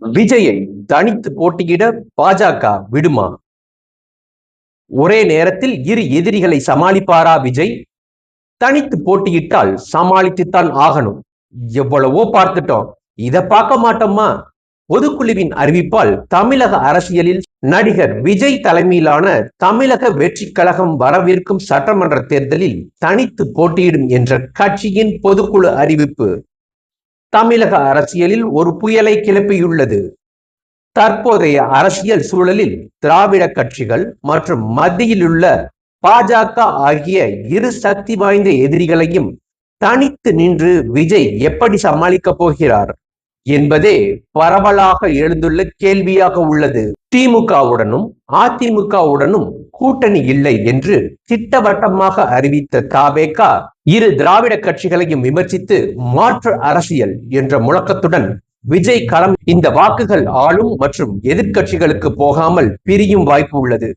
விஜயை தனித்து போட்டியிட பாஜக விடுமா? ஒரே நேரத்தில் இரு எதிரிகளை சமாளிப்பாரா விஜய்? தனித்து போட்டியிட்டால் சமாளித்துத்தான் ஆகணும். எவ்வளவோ பார்த்துட்டோம். இதை பார்க்க மாட்டோமா? பொதுக்குழுவின் அறிவிப்பால் தமிழக அரசியலில் நடிகர் விஜய் தலைமையிலான தமிழக வெற்றி கழகம் வரவிருக்கும் சட்டமன்ற தேர்தலில் தனித்து போட்டியிடும் என்ற கட்சியின் பொதுக்குழு அறிவிப்பு. தமிழக அரசியலில் ஒரு புயலை கிளப்பியுள்ளது. தற்போதைய அரசியல் சூழலில் திராவிட கட்சிகள் மற்றும் மத்தியில் உள்ள பாஜக ஆகிய இரு சக்தி வாய்ந்த எதிரிகளையும் தனித்து நின்று விஜய் எப்படி சமாளிக்கப் போகிறார் என்பதே பரவலாக எழுந்துள்ள கேள்வியாக உள்ளது. திமுகவுடனும் அதிமுகவுடனும் கூட்டணி இல்லை என்று திட்டவட்டமாக அறிவித்த தாவேகா இரு திராவிட கட்சிகளையும் விமர்சித்து மாற்று அரசியல் என்ற முழக்கத்துடன் விஜய் களம் இந்த வாக்குகள் ஆளும் மற்றும் எதிர்கட்சிகளுக்கு போகாமல் பிரியும் வாய்ப்பு உள்ளது.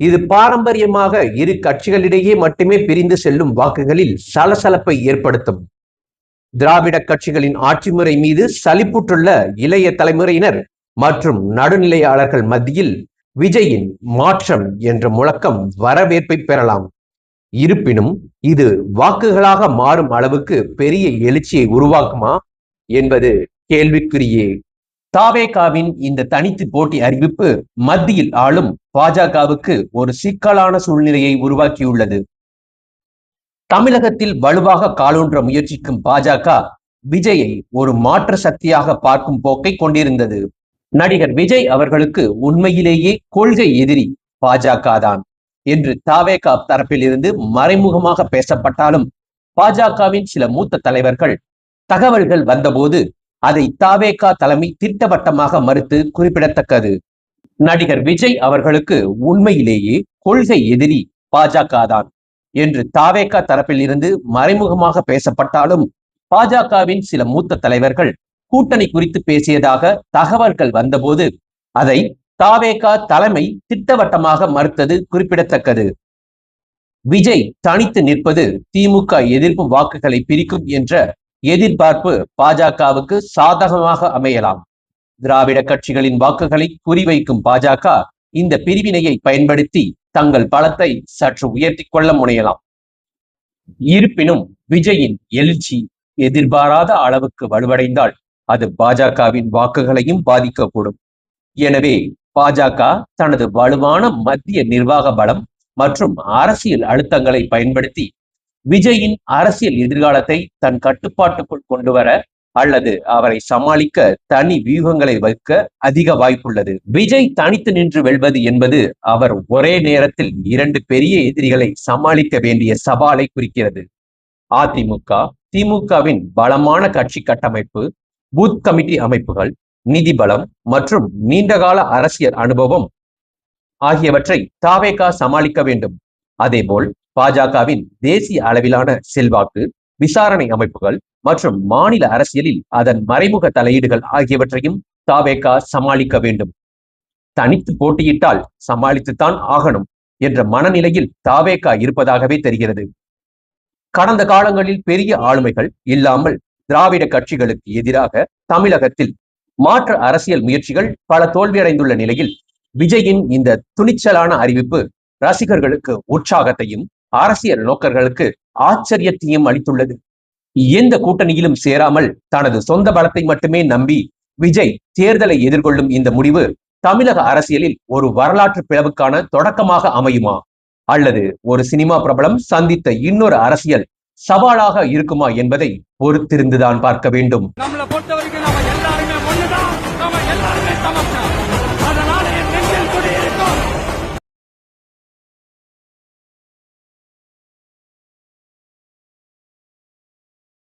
இது பாரம்பரியமாக இரு கட்சிகளிடையே மட்டுமே பிரிந்து செல்லும் வாக்குகளில் சலசலப்பை ஏற்படுத்தும். திராவிட கட்சிகளின் ஆட்சி முறை மீது சலிப்புற்றுள்ள இளைய தலைமுறையினர் மற்றும் நடுநிலையாளர்கள் மத்தியில் விஜயின் மாற்றம் என்ற முழக்கம் வரவேற்பை பெறலாம். இருப்பினும் இது வாக்குகளாக மாறும் அளவுக்கு பெரிய எழுச்சியை உருவாக்குமா என்பது கேள்விக்குரியே தாவேகாவின் இந்த தனித்து போட்டி அறிவிப்பு மத்தியில் ஆளும் பாஜகவுக்கு ஒரு சிக்கலான சூழ்நிலையை உருவாக்கியுள்ளது. தமிழகத்தில் வலுவாக காலூன்ற முயற்சிக்கும் பாஜக விஜயை ஒரு மாற்று சக்தியாக பார்க்கும் போக்கை கொண்டிருந்தது. நடிகர் விஜய் அவர்களுக்கு உண்மையிலேயே கொள்கை எதிரி பாஜக தான். என்று தாவேகா தரப்பில் இருந்து மறைமுகமாக பேசப்பட்டாலும் பாஜகவின் சில மூத்த தலைவர்கள் தகவல்கள் வந்தபோது அதை தாவேகா தலைமை திட்டவட்டமாக மறுத்து குறிப்பிடத்தக்கது. நடிகர் விஜய் அவர்களுக்கு உண்மையிலேயே கொள்கை எதிரி பாஜக தான். என்று தாவேகா தரப்பில் இருந்து மறைமுகமாக பேசப்பட்டாலும் பாஜகவின் சில மூத்த தலைவர்கள் கூட்டணி குறித்து பேசியதாக தகவல்கள் வந்தபோது அதை தாவேகா தலைமை திட்டவட்டமாக மறுத்தது குறிப்பிடத்தக்கது. விஜய் தனித்து நிற்பது திமுக எதிர்ப்பு வாக்குகளை பிரிக்கும் என்ற எதிர்பார்ப்பு பாஜகவுக்கு சாதகமாக அமையலாம். திராவிட கட்சிகளின் வாக்குகளை குறிவைக்கும் பாஜக இந்த பிரிவினையை பயன்படுத்தி தங்கள் பலத்தை சற்று உயர்த்தி கொள்ள முனையலாம். இருப்பினும் விஜயின் எழுச்சி எதிர்பாராத அளவுக்கு வலுவடைந்தால் அது பாஜகவின் வாக்குகளையும் பாதிக்கக்கூடும். எனவே பாஜக தனது வலுவான மத்திய நிர்வாக பலம் மற்றும் அரசியல் அழுத்தங்களை பயன்படுத்தி விஜயின் அரசியல் எதிர்காலத்தை தன் கட்டுப்பாட்டுக்குள் கொண்டு வர அல்லது அவரை சமாளிக்க தனி வியூகங்களை வைக்க அதிக வாய்ப்புள்ளது. விஜய் தனித்து நின்று வெல்வது என்பது அவர் ஒரே நேரத்தில் இரண்டு பெரிய எதிரிகளை சமாளிக்க வேண்டிய சவாலை குறிக்கிறது. அதிமுக திமுகவின் பலமான கட்சி கட்டமைப்பு பூத் கமிட்டி அமைப்புகள் நிதி பலம் மற்றும் நீண்டகால அரசியல் அனுபவம் ஆகியவற்றை தாவேகா சமாளிக்க வேண்டும். அதேபோல் பாஜகவின் தேசிய அளவிலான செல்வாக்கு விசாரணை அமைப்புகள் மற்றும் மாநில அரசியலில் அதன் மறைமுக தலையீடுகள் ஆகியவற்றையும் தாவேகா சமாளிக்க வேண்டும். தனித்து போட்டியிட்டால் சமாளித்துத்தான் ஆகணும் என்ற மனநிலையில் தாவேகா இருப்பதாகவே தெரிகிறது. கடந்த காலங்களில் பெரிய ஆளுமைகள் இல்லாமல் திராவிட கட்சிகளுக்கு எதிராக தமிழகத்தில் மாற்று அரசியல் முயற்சிகள் பல தோல்வியடைந்துள்ள நிலையில் விஜயின் இந்த துணிச்சலான அறிவிப்பு ரசிகர்களுக்கு உற்சாகத்தையும் அரசியல் நோக்கர்களுக்கு ஆச்சரியத்தையும் அளித்துள்ளது. எந்த கூட்டணியிலும் சேராமல் தனது சொந்த பலத்தை மட்டுமே நம்பி விஜய் தேர்தலை எதிர்கொள்ளும் இந்த முடிவு தமிழக அரசியலில் ஒரு வரலாற்று பிளவுக்கான தொடக்கமாக அமையுமா? அல்லது ஒரு சினிமா பிரபலம் சந்தித்த இன்னொரு அரசியல் சவாலாக இருக்குமா என்பதை பொறுத்திருந்துதான் பார்க்க வேண்டும். நம்மளை பொறுத்த